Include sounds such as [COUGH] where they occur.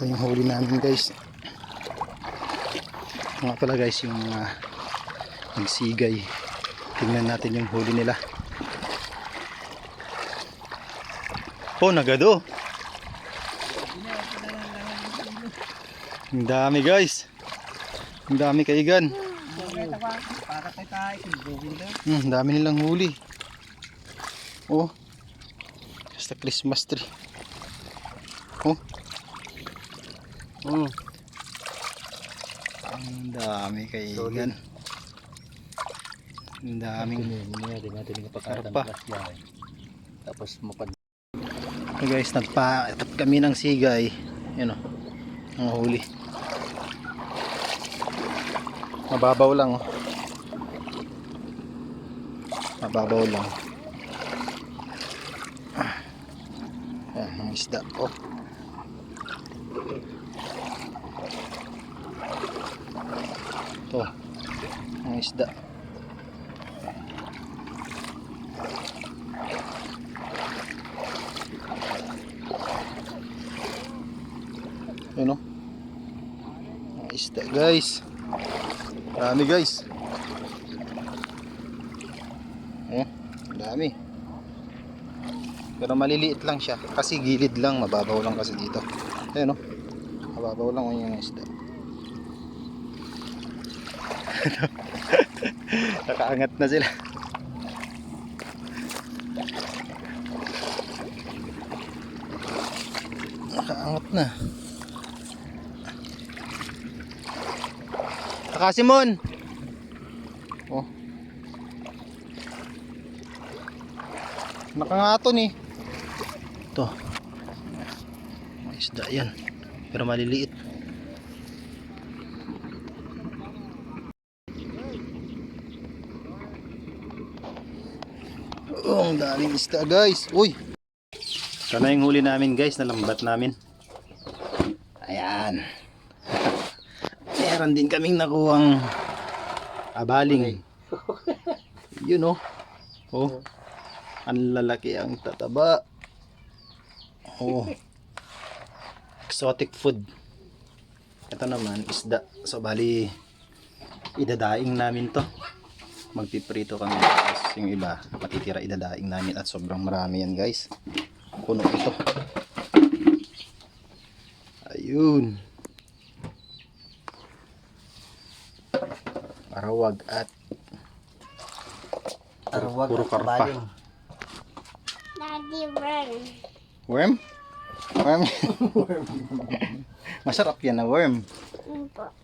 Ito yung huli namin guys. Mga pala guys yung uh, yung sigay. Tingnan natin yung huli nila. Oh, nagado. Ang dami guys. Ang dami kaigan. Hmm, ang dami nilang huli. Oh. Basta Christmas tree. Oh. Hmm. Ang dami kaigan. Ang daming Hindi natin yung Karpa. yan. Tapos mapad... So guys, nagpa-tap kami ng sigay. Yan o. Ang huli. Mababaw lang oh. Mababaw lang. Ah. Ang isda. Oh. Ito. Ang isda. Yun o. Ang isda guys. Dami guys. Oh, dami. Pero maliliit lang siya. Kasi gilid lang. Mababaw lang kasi dito. Ayun o. Mababaw lang o yung isda. [LAUGHS] Nakaangat na sila. Nakaangat na. Nakasimon! Oh. Nakangaton eh. Ito. Isda yan. Pero maliliit. Oh, ang daming isda guys. Uy! Sana yung huli namin guys, nalambat namin. Ayan. [LAUGHS] Meron din kaming nakuhang abaling. [LAUGHS] Yun oh. Oh. Ang lalaki ang tataba. Oh. Exotic food. Ito naman isda. So bali idadaing namin to. Magpiprito kami. Tapos yung iba matitira idadaing namin at sobrang marami yan guys. Puno ito. Ayun. Parawag at Arwag Puro at karpa. Daddy run. worm. [LAUGHS] Worm. Masarap yan na worm. Yun po.